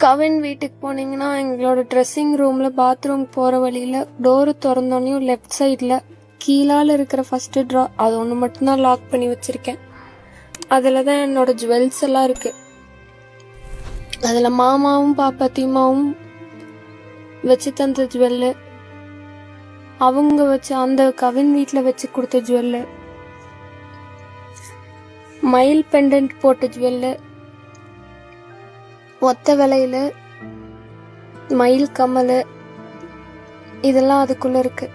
கவின் வீட்டுக்கு போனீங்கன்னா எங்களோட ட்ரெஸ்ஸிங் ரூமில் பாத்ரூம் போகிற வழியில் டோரு திறந்தோடனையும் லெஃப்ட் சைடில் கீழால இருக்கிற ஃபஸ்ட்டு ட்ரா அது ஒன்று மட்டும்தான் லாக் பண்ணி வச்சுருக்கேன். அதில் தான் என்னோட ஜுவல்ஸ் எல்லாம் இருக்குது அதில் மாமாவும் பாப்பாத்திமாவும் வச்சு தந்த ஜுவல்லு அவங்க வச்சு அந்த கவின் வீட்டில் வச்சு கொடுத்த ஜுவல்லு மயில் பெண்டன்ட் போட்ட ஜுவல்லு ஒத்த விலையில மயில் கம்மல் இதெல்லாம் அதுக்குள்ள இருக்கு.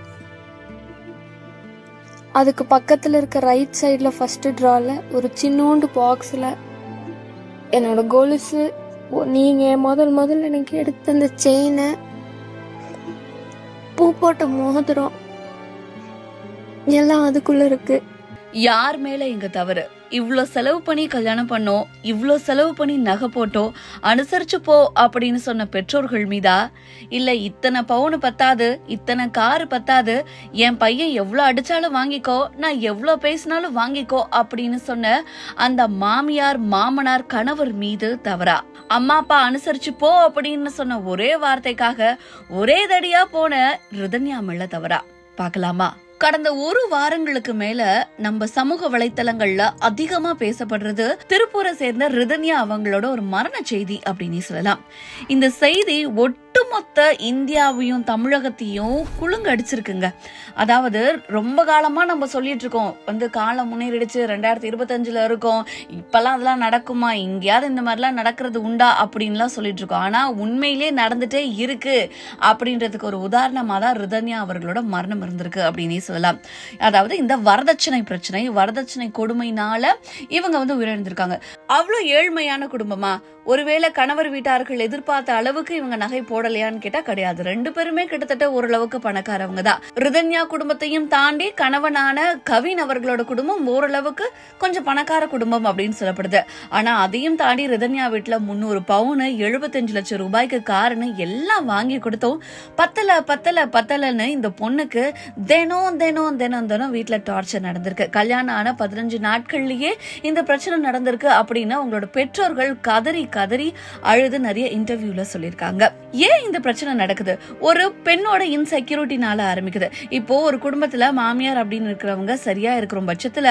அதுக்கு பக்கத்துல இருக்க ரைட் சைடில் ஃபர்ஸ்ட் ட்ரால ஒரு சின்னோண்டு பாக்ஸில் என்னோட கொலுசு நீங்கள் முதல் முதல்ல எனக்கு எடுத்த அந்த செயினை பூ போட்ட மோதிரம் எல்லாம் அதுக்குள்ளே இருக்குது யார் மேல இங்க தவறு? இவ்வளோ செலவு பண்ணி கல்யாணம் பண்ணோம் இவ்வளோ செலவு பண்ணி நகை போட்டோம் அனுசரிச்சு போ அப்படின்னு சொன்ன பெற்றோர்கள் மீதா? இல்ல இத்தனை பவுனு பத்தாது இத்தனை காரு பத்தாது என் பையன் எவ்வளோ அடிச்சாலும் வாங்கிக்கோ நான் எவ்வளோ பேசினாலும் வாங்கிக்கோ அப்படின்னு சொன்ன அந்த மாமியார் மாமனார் கணவர் மீது தவறா? அம்மா அப்பா அனுசரிச்சு போ அப்படின்னு சொன்ன ஒரே வார்த்தைக்காக ஒரே தடியா போன ரிதன்யா மேல தவறா? பார்க்கலாமா? கடந்த ஒரு வாரங்களுக்கு மேல நம்ம சமூக வலைத்தளங்கள்ல அதிகமா பேசப்படுறது திருப்பூரை சேர்ந்த ரிதன்யா அவங்களோட ஒரு மரண செய்தி அப்படின்னு சொல்லலாம். இந்த செய்தி ஒட்டுமொத்த இந்தியாவையும் தமிழகத்தையும் குழுங்கடிச்சிருக்குங்க அதாவது ரொம்ப காலமா நம்ம சொல்லிட்டு இருக்கோம் வந்து காலம் முன்னேறிடுச்சு ரெண்டாயிரத்தி இருபத்தஞ்சுல இருக்கோம். இப்பெல்லாம் அதெல்லாம் நடக்குமா? எங்கேயாவது இந்த மாதிரிலாம் நடக்கிறது உண்டா? அப்படின்லாம் சொல்லிட்டு இருக்கோம் ஆனா உண்மையிலே நடந்துட்டே இருக்கு அப்படின்றதுக்கு ஒரு உதாரணமா தான் ரிதன்யா அவர்களோட மரணம் இருந்திருக்கு அப்படின்னே சொல்லலாம். அதாவது இந்த வரதட்சணை பிரச்சனை வரதட்சணை கொடுமைனால இவங்க வந்து உயிரிழந்திருக்காங்க. அவ்வளோ ஏழ்மையான குடும்பமா? ஒருவேளை கணவர் வீட்டார்கள் எதிர்பார்த்த அளவுக்கு இவங்க நகை போட போடலையான்னு கேட்டா கிடையாது. ரெண்டு பேருமே கிட்டத்தட்ட ஓரளவுக்கு பணக்காரவங்க தான். ரிதன்யா குடும்பத்தையும் தாண்டி கணவனான கவின் அவர்களோட குடும்பம் ஓரளவுக்கு கொஞ்சம் பணக்கார குடும்பம் அப்படின்னு சொல்லப்படுது. ஆனா அதையும் தாண்டி ரிதன்யா வீட்டுல முந்நூறு பவுனு எழுபத்தஞ்சு லட்சம் ரூபாய்க்கு காருன்னு எல்லாம் வாங்கி கொடுத்தோம் பத்தல பத்தல பத்தலன்னு இந்த பொண்ணுக்கு தினம் தினம் தினம் தினம் வீட்டுல டார்ச்சர் நடந்திருக்கு. கல்யாணம் ஆன பதினஞ்சு நாட்கள்லயே இந்த பிரச்சனை நடந்திருக்கு அப்படின்னு அவங்களோட பெற்றோர்கள் கதறி கதறி அழுது நிறைய இன்டர்வியூல சொல்லியிருக்காங்க. ஏன் இந்த பிரச்சனை நடக்குது? ஒரு பெண்ணோட இன்செக்யூரிட்டினால ஆரம்பிக்குது. இப்போ ஒரு குடும்பத்துல மாமியார் அப்படின்னு இருக்கிறவங்க சரியா இருக்கிற பட்சத்துல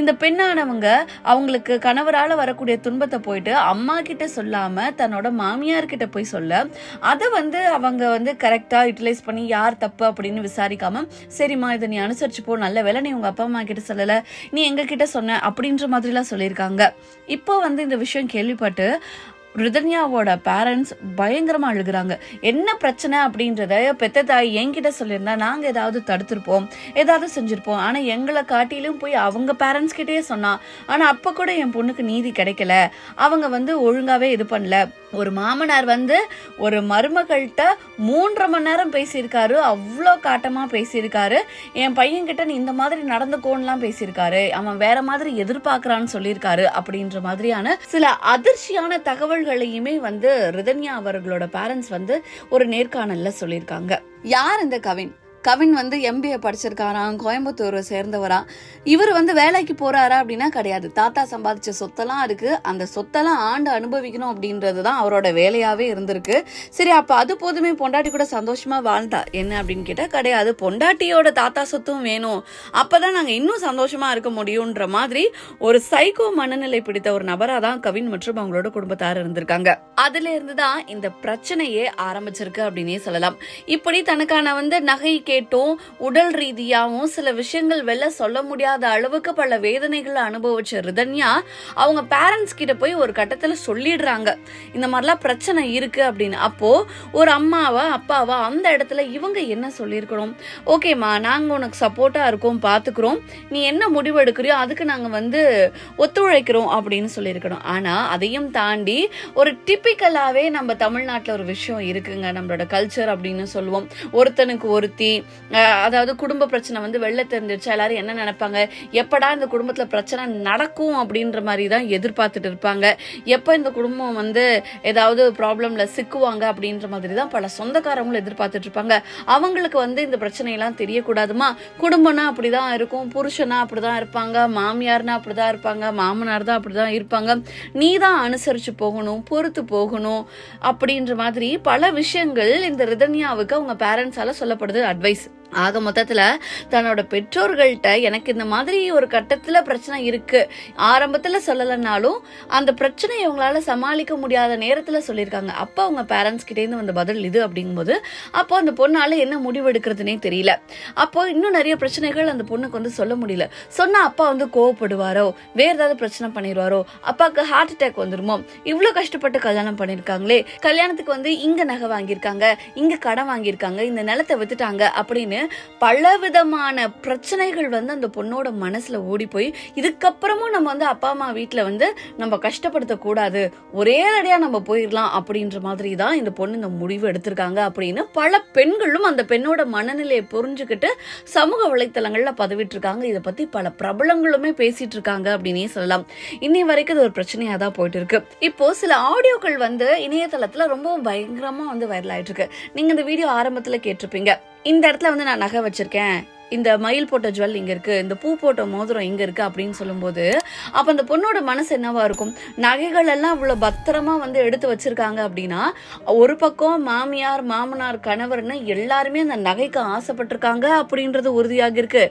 இந்த பெண்ணானவங்க அவங்களுக்கு கணவரால வரக்கூடிய துன்பத்தை போயிட்டு அம்மா கிட்ட சொல்லாம தன்னோட மாமியார் கிட்ட போய் சொல்ல அதை வந்து அவங்க வந்து கரெக்டா யூட்டிலைஸ் பண்ணி யார் தப்பு அப்படின்னு விசாரிக்காம சரிம்மா இதை நீ அனுசரிச்சு போ நல்ல வேலை நீ உங்க அப்பா அம்மா கிட்ட சொல்லல நீ எங்க கிட்ட சொன்ன அப்படின்ற மாதிரிலாம் சொல்லியிருக்காங்க. இப்போ வந்து இந்த விஷயம் கேள்விப்பட்டு ரிதன்யாவோட பேரண்ட்ஸ் பயங்கரமா அழுகுறாங்க. என்ன பிரச்சனை அப்படின்றத பெத்த தாய் என்கிட்ட சொல்லியிருந்தா நாங்க ஏதாவது தடுத்திருப்போம் ஏதாவது செஞ்சிருப்போம். ஆனா எங்களை காட்டிலும் போய் அவங்க பேரண்ட்ஸ் கிட்டேயே சொன்னா ஆனா அப்ப கூட என் பொண்ணுக்கு நீதி கிடைக்கல. அவங்க வந்து ஒழுங்காவே இது பண்ணல. ஒரு மாமனார் வந்து ஒரு மருமகள்கிட்ட மூன்றரை மணி நேரம் பேசியிருக்காரு அவ்வளோ காட்டமாக பேசியிருக்காரு. என் பையன்கிட்ட நீ இந்த மாதிரி நடந்துக்கோன்லாம் பேசியிருக்காரு அவன் வேற மாதிரி எதிர்பார்க்குறான்னு சொல்லியிருக்காரு அப்படின்ற மாதிரியான சில அதிர்ச்சியான தகவல் தகவல்களையுமே வந்து ரிதன்யா அவர்களோட பேரண்ட்ஸ் வந்து ஒரு நேர்காணல்ல சொல்லியிருக்காங்க. யார் இந்த கவின்? கவின் வந்து எம்பிஏ படிச்சிருக்காராம் கோயம்புத்தூரை சேர்ந்தவரா இவர் வந்து வேலைக்கு போறாரா அப்படின்னா கிடையாது. தாத்தா சம்பாதிச்ச சொத்தெல்லாம் இருக்கு. அந்த சொத்தெல்லாம் ஆண்டு அனுபவிக்கணும் அப்படின்றது தான் அவரோட வேலையாவே இருந்திருக்கு. சரி அப்ப அது போதுமே பொண்டாட்டி கூட சந்தோஷமா வாழ்ந்தா என்ன அப்படின்னு கேட்டா கிடையாது. பொண்டாட்டியோட தாத்தா சொத்தும் வேணும். அப்பதான் நாங்க இன்னும் சந்தோஷமா இருக்க முடியும்ன்ற மாதிரி ஒரு சைக்கோ மனநிலை பிடித்த ஒரு நபரா தான் கவின் மற்றும் அவங்களோட குடும்பத்தார் இருந்திருக்காங்க. அதுல இருந்து தான் இந்த பிரச்சனையே ஆரம்பிச்சிருக்கு அப்படின்னே சொல்லலாம். இப்படி தனக்கான வந்து நகை கேட்டும் உடல் ரீதியாகவும் சில விஷயங்கள் வெளில சொல்ல முடியாத அளவுக்கு பல வேதனைகளை அனுபவிச்ச ரிதன்யா அவங்க பேரண்ட்ஸ் கிட்ட போய் ஒரு கட்டத்தில் சொல்லிடுறாங்க. இந்த மாதிரிலாம் பிரச்சனை இருக்கு அப்படின்னு. அப்போ ஒரு அம்மாவா அப்பாவா அந்த இடத்துல இவங்க என்ன சொல்லியிருக்கணும்? ஓகேம்மா நாங்கள் உனக்கு சப்போர்ட்டாக இருக்கோம் பார்த்துக்குறோம் நீ என்ன முடிவு எடுக்கிறியோ அதுக்கு நாங்கள் வந்து ஒத்துழைக்கிறோம் அப்படின்னு சொல்லியிருக்கணும். ஆனால் அதையும் தாண்டி ஒரு டிப்பிக்கலாகவே நம்ம தமிழ்நாட்டில் ஒரு விஷயம் இருக்குங்க. நம்மளோட கல்ச்சர் அப்படின்னு சொல்லுவோம் ஒருத்தனுக்கு ஒருத்தி அதாவது குடும்ப பிரச்சனை வந்து வெளில தெரிஞ்சிருச்சா? எல்லாரும் என்ன நினைப்பாங்க? எப்படா இந்த குடும்பத்தில் பிரச்சனை நடக்கும் அப்படின்ற மாதிரி தான் எதிர்பார்த்துட்டு இருப்பாங்க. எப்போ இந்த குடும்பம் வந்து ஏதாவது ப்ராப்ளம்ல சிக்குவாங்க அப்படின்ற மாதிரி தான் பல சொந்தக்காரங்களும் எதிர்பார்த்துட்டு இருப்பாங்க. அவங்களுக்கு வந்து இந்த பிரச்சனையெல்லாம் தெரியக்கூடாதுமா? குடும்பம்னா அப்படிதான் இருக்கும் புருஷனா அப்படிதான் இருப்பாங்க மாமியார்னா அப்படிதான் இருப்பாங்க மாமனார் தான் அப்படிதான் இருப்பாங்க. நீ தான் அனுசரிச்சு போகணும் பொறுத்து போகணும் அப்படின்ற மாதிரி பல விஷயங்கள் இந்த ரிதன்யாவுக்கு அவங்க பேரண்ட்ஸால சொல்லப்படுது அட்வைஸ் choice ஆக மொத்தத்தில் தன்னோட பெற்றோர்கள்ட்ட எனக்கு இந்த மாதிரி ஒரு கட்டத்தில் பிரச்சனை இருக்கு. ஆரம்பத்தில் சொல்லலைனாலும் அந்த பிரச்சனையை அவங்களால சமாளிக்க முடியாத நேரத்தில் சொல்லியிருக்காங்க. அப்போ அவங்க பேரண்ட்ஸ் கிட்டேருந்து வந்த பதில் இது அப்படிங்கும்போது அப்போ அந்த பொண்ணால் என்ன முடிவு எடுக்கிறதுனே தெரியல. அப்போ இன்னும் நிறைய பிரச்சனைகள் அந்த பொண்ணுக்கு வந்து சொல்ல முடியல. சொன்னால் அப்பா வந்து கோவப்படுவாரோ? வேறு ஏதாவது பிரச்சனை பண்ணிடுவாரோ அப்பாவுக்கு ஹார்ட் அட்டாக் வந்துருமோ? இவ்வளோ கஷ்டப்பட்டு கல்யாணம் பண்ணியிருக்காங்களே கல்யாணத்துக்கு வந்து இங்கே நகை வாங்கியிருக்காங்க இங்கே கடன் வாங்கியிருக்காங்க இந்த நிலத்தை வித்துட்டாங்க அப்படின்னு பலவிதமான பிரச்சனைகள் வந்து அந்த பொண்ணோட மனசுல ஓடி போய் இதுக்கப்புறமும் நம்ம வந்து அப்பா அம்மா வீட்டில் வந்து நம்ம கஷ்டப்படுத்த கூடாது ஒரே அடியா நம்ம போயிடலாம் அப்படின்ற மாதிரி தான் இந்த பொண்ணு இந்த முடிவு எடுத்திருக்காங்க அப்படின்னு பல பெண்களும் அந்த பெண்ணோட மனநிலையை புரிஞ்சுக்கிட்டு சமூக வலைத்தளங்கள்ல பதிவிட்டு இருக்காங்க இதை பத்தி பல பிரபலங்களுமே பேசிட்டு இருக்காங்க அப்படின்னே சொல்லலாம். இன்னை வரைக்கும் இது ஒரு பிரச்சனையா தான் போயிட்டு இருக்கு இப்போ சில ஆடியோக்கள் வந்து இணையதளத்துல ரொம்பவும் பயங்கரமா வந்து வைரல் ஆயிட்டு இருக்கு நீங்க இந்த வீடியோ ஆரம்பத்துல கேட்டிருப்பீங்க. இந்த இடத்துல வந்து நான் நகை வச்சிருக்கேன். இந்த மயில் போட்ட ஜுவல் இங்கே இருக்குது இந்த பூ போட்ட மோதிரம் இங்கே இருக்குது அப்படின்னு சொல்லும்போது அப்போ அந்த பொண்ணோட மனசு என்னவா இருக்கும்? நகைகள் எல்லாம் இவ்வளோ பத்திரமா வந்து எடுத்து வச்சிருக்காங்க அப்படின்னா ஒரு பக்கம் மாமியார் மாமனார் கணவர்னு எல்லாருமே அந்த நகைக்கு ஆசைப்பட்டிருக்காங்க அப்படின்றது உறுதியாக இருக்கு.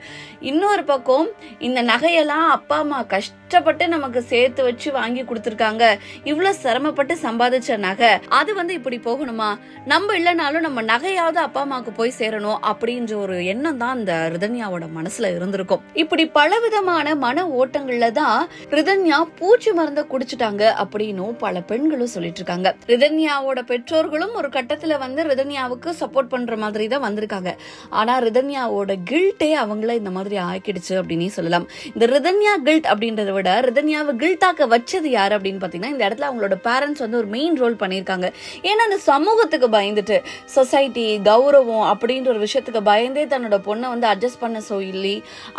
இன்னொரு பக்கம் இந்த நகையெல்லாம் அப்பா அம்மா கஷ்டப்பட்டு நமக்கு சேர்த்து வச்சு வாங்கி கொடுத்துருக்காங்க. இவ்வளோ சிரமப்பட்டு சம்பாதிச்ச நகை அது வந்து இப்படி போகணுமா? நம்ம இல்லைனாலும் நம்ம நகையாவது அப்பா அம்மாவுக்கு போய் சேரணும் அப்படின்ற ஒரு எண்ணம் தான் அந்த ரிதன்யாவோட மனசுல இருந்திருக்கும். இப்படி பலவிதமான மன ஓட்டங்கள்ல தான் ரிதன்யா பூச்சி மருந்த குடிச்சிட்டாங்க அப்படின்னும் பல பெண்களும் சொல்லிட்டு இருக்காங்க ரிதன்யாவோட பெற்றோர்களும் ஒரு கட்டத்துல வந்து ரிதன்யாவுக்கு சப்போர்ட் பண்ற மாதிரி தான் வந்திருக்காங்க. ஆனா ரிதன்யாவோட கில்ட்டே அவங்கள இந்த மாதிரி ஆக்கிடுச்சு அப்படின்னே சொல்லலாம். இந்த ரிதன்யா கில்ட் அப்படின்றத விட ரிதன்யாவை கில்ட்டாக்க வச்சது யார் அப்படின்னு பாத்தீங்கன்னா இந்த இடத்துல அவங்களோட பேரண்ட்ஸ் வந்து ஒரு மெயின் ரோல் பண்ணியிருக்காங்க. ஏன்னா அந்த சமூகத்துக்கு பயந்துட்டு சொசைட்டி கௌரவம் அப்படின்ற ஒரு விஷயத்துக்கு பயந்தே தன்னோட பொண்ணை வந்து அட்ஜஸ்ட் பண்ண சொல்லி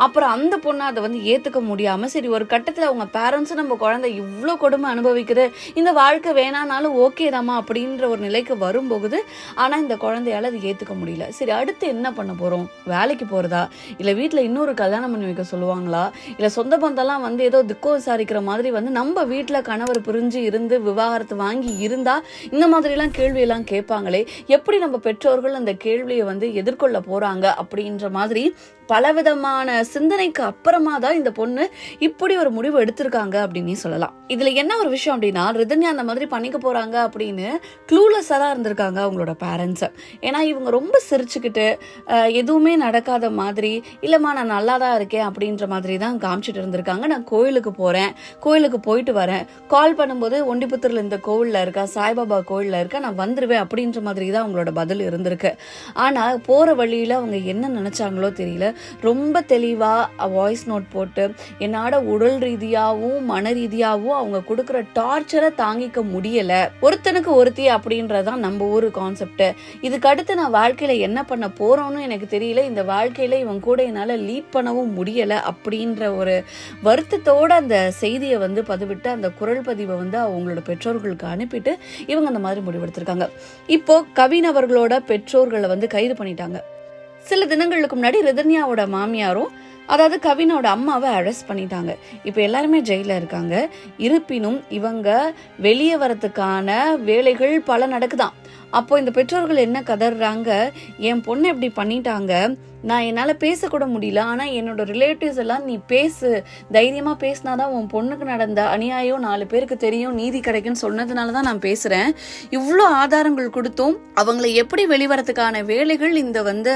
அப்புறம் அந்த பொண்ணை அதை வந்து ஏற்றுக்க முடியாமல் சரி ஒரு கட்டத்தில் அவங்க பேரண்ட்ஸும் நம்ம குழந்தை இவ்வளோ கொடுமை அனுபவிக்குது இந்த வாழ்க்கை வேணானாலும் ஓகே தாமா அப்படின்ற ஒரு நிலைக்கு வரும்போது ஆனால் இந்த குழந்தையால அது ஏற்றுக்க முடியல. சரி அடுத்து என்ன பண்ண போகிறோம் வேலைக்கு போகிறதா இல்லை வீட்டில் இன்னொரு கல்யாணம் பண்ணி வைக்க சொல்லுவாங்களா? இல்லை சொந்த பந்தெல்லாம் வந்து ஏதோ திக்கோ விசாரிக்கிற மாதிரி வந்து நம்ம வீட்டில் கணவர் பிரிஞ்சு இருந்து விவாகரத்து வாங்கி இருந்தால் இந்த மாதிரிலாம் கேள்வியெல்லாம் கேட்பாங்களே எப்படி நம்ம பெற்றோர்கள் அந்த கேள்வியை வந்து எதிர்கொள்ள போகிறாங்க அப்படின்ற மாதிரி ali பலவிதமான சிந்தனைக்கு அப்புறமா தான் இந்த பொண்ணு இப்படி ஒரு முடிவு எடுத்திருக்காங்க அப்படின்னு சொல்லலாம். இதுல என்ன ஒரு விஷயம் அப்படின்னா ரிதன்யா அந்த மாதிரி பண்ணிக்க போறாங்க அப்படின்னு க்ளூலெஸ்ஸாக தான் இருந்திருக்காங்க அவங்களோட பேரண்ட்ஸை ஏன்னா இவங்க ரொம்ப சிரிச்சுக்கிட்டு எதுவுமே நடக்காத மாதிரி இல்லைம்மா நான் நல்லா தான் இருக்கேன் அப்படின்ற மாதிரி தான் காமிச்சிட்டு இருந்திருக்காங்க. நான் கோயிலுக்கு போறேன் கோயிலுக்கு போயிட்டு வரேன். கால் பண்ணும்போது ஒண்டிபுத்தூர்ல இந்த கோவில்ல இருக்கா? சாய்பாபா கோவில்ல இருக்கா? நான் வந்துருவேன் அப்படின்ற மாதிரி தான் அவங்களோட பதில் இருந்திருக்கு. ஆனா போற வழியில அவங்க என்ன நினைச்சாங்களோ தெரியல. ரொம்ப தெளிவா வாய்ஸ் நோட் போட்டு என்னோட உடல் ரீதியாவும் மன ரீதியாவும் அவங்க கொடுக்குற டார்ச்சரை தாங்கிக்க முடியல. ஒருத்தனுக்கு ஒருத்தி அப்படின்றதான் நம்ம ஊர் கான்செப்ட் இதுக்கு அடுத்து நான் வாழ்க்கையில என்ன பண்ண போறோம்னு எனக்கு தெரியல. இந்த வாழ்க்கையில இவன் கூட என்னால லீட் பண்ணவும் முடியல அப்படின்ற ஒரு வருத்தத்தோட அந்த செய்தியை வந்து பதிவிட்டு அந்த குரல் பதிவை வந்து அவங்களோட பெற்றோர்களுக்கு அனுப்பிட்டு இவங்க அந்த மாதிரி முடிவெடுத்திருக்காங்க. இப்போ கவின் அவர்களோட பெற்றோர்களை வந்து கைது பண்ணிட்டாங்க. சில தினங்களுக்கு முன்னாடி ரிதன்யாவோட மாமியாரும் அதாவது கவினோட அம்மாவை அரெஸ்ட் பண்ணிட்டாங்க. இப்போ எல்லாருமே ஜெயிலில் இருக்காங்க. இருப்பினும் இவங்க வெளியே வரத்துக்கான வேலைகள் பல நடக்குதாம் அப்போ இந்த பெற்றோர்கள் என்ன கதறாங்க என் பொண்ணை இப்படி பண்ணிட்டாங்க. நான் என்னால் பேசக்கூட முடியல. ஆனால் என்னோட ரிலேட்டிவ்ஸ் எல்லாம் நீ பேசு. தைரியமாக பேசினாதான் உன் பொண்ணுக்கு நடந்த அநியாயம் நாலு பேருக்கு தெரியும் நீதி கிடைக்கும்னு சொன்னதுனால தான் நான் பேசுகிறேன் இவ்வளோ ஆதாரங்கள் கொடுத்தும் அவங்கள எப்படி வெளிவரத்துக்கான வேலைகள் இந்த வந்து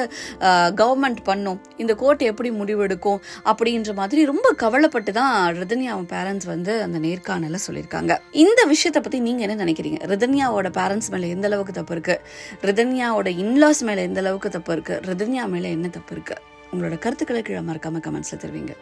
கவர்மெண்ட் பண்ணும்? இந்த கோர்ட் எப்படி முடிவெடுக்கும்? அப்படின்ற மாதிரி ரொம்ப கவலைப்பட்டு தான் ரிதன்யா அவன் பேரண்ட்ஸ் வந்து அந்த நேர்காணல சொல்லியிருக்காங்க. இந்த விஷயத்தை பற்றி நீங்கள் என்ன நினைக்கிறீங்க? ரிதன்யாவோட பேரண்ட்ஸ் மேலே எந்த அளவுக்கு தப்பு இருக்குது ரிதன்யாவோட இன்லாஸ் மேலே எந்த அளவுக்கு தப்பு இருக்குது ரிதன்யா மேலே என்ன தப்பு இருக்கு? உங்களோட கருத்துக்களை கீழே மறக்காம கமெண்ட்ஸ்ல தெரிவிங்க.